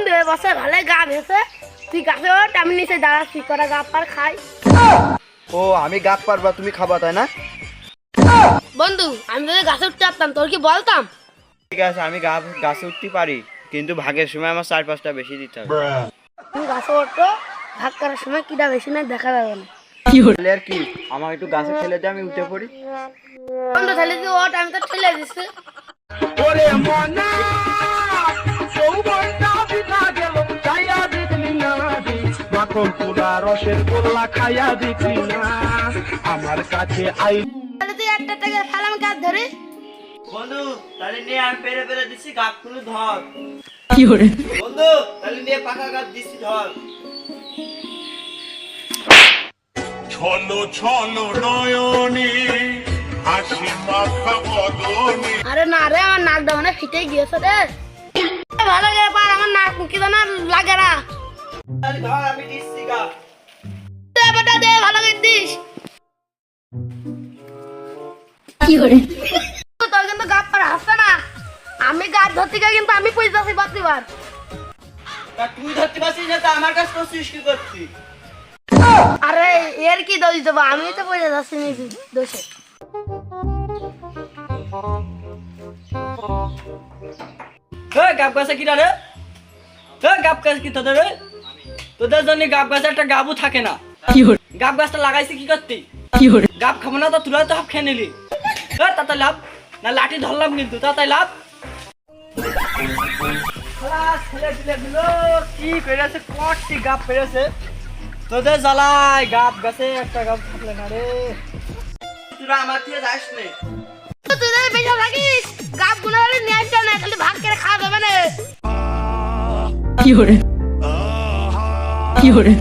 বন্ধু এ বছর ভালো গা ভেসে তুই গাছে ওঠ আমি নিচে কটা গা পার খাই। ও আমি গাছ পারবা তুমি খাবা তাই না? বন্ধু আমি যদি গাছে উঠতে পারতাম তোর কি বলতাম? ঠিক আছে আমি গা গাছে উঠতে পারি কিন্তু ভাগের সময় আমার চার পাঁচটা বেশি দিতে হবে। তুমি গাছে ওঠো ভাগ করার সময় কিটা বেশি নাই দেখা যাবে না। তাহলে আর কি আমার একটু গাছে ঠেলে দিয়ে আমি উঠে পড়ি। বন্ধু তাহলে তুই ওঠ আমি তো ঠেলে দিচ্ছি ওরে মনা রসের গোল্লা খাইয়া না। আমার কাছে আই তুই একটা টাকা ফেলাম গাছ ধরে বন্ধু তাহলে নিয়ে আমি পেরে পেরে দিচ্ছি গাছগুলো ধর বন্ধু তাহলে নিয়ে পাকা গাছ দিচ্ছি ধর। ছলো ছলো নয়নে হাসি মাখা বদনে। আরে না রে আমার নাকটা মানে ফিটে গিয়েছে রে। আমি দিচ্ছি ধরতে গিয়ে কিন্তু আমি কি করছিস আরে এর কি দোষ দেবো আমি তো পয়সা যাচ্ছি দোষে গাব গাছে কি রে গাব গাছ কি তোদের? তোদের জন্য গাব গাছে একটা গাবু থাকে না। গাব গাছটা লাগাইছি কি করতি? গাব খাব না তো তুলা তো খেয়ে নিলি। তাতে লাভ? না লাঠি ধরলাম কিন্তু তাতে লাভ? কি পেরেছে কটি গাব পেরেছে? তোদের জ্বালায় গাব গাছে একটা গাব থাকলে না রে। তোরা আমার থেকে যাস নে। বেশি গুলো নিয়ে না খালি ভাগ করে খাওয়া যাবে না। 有人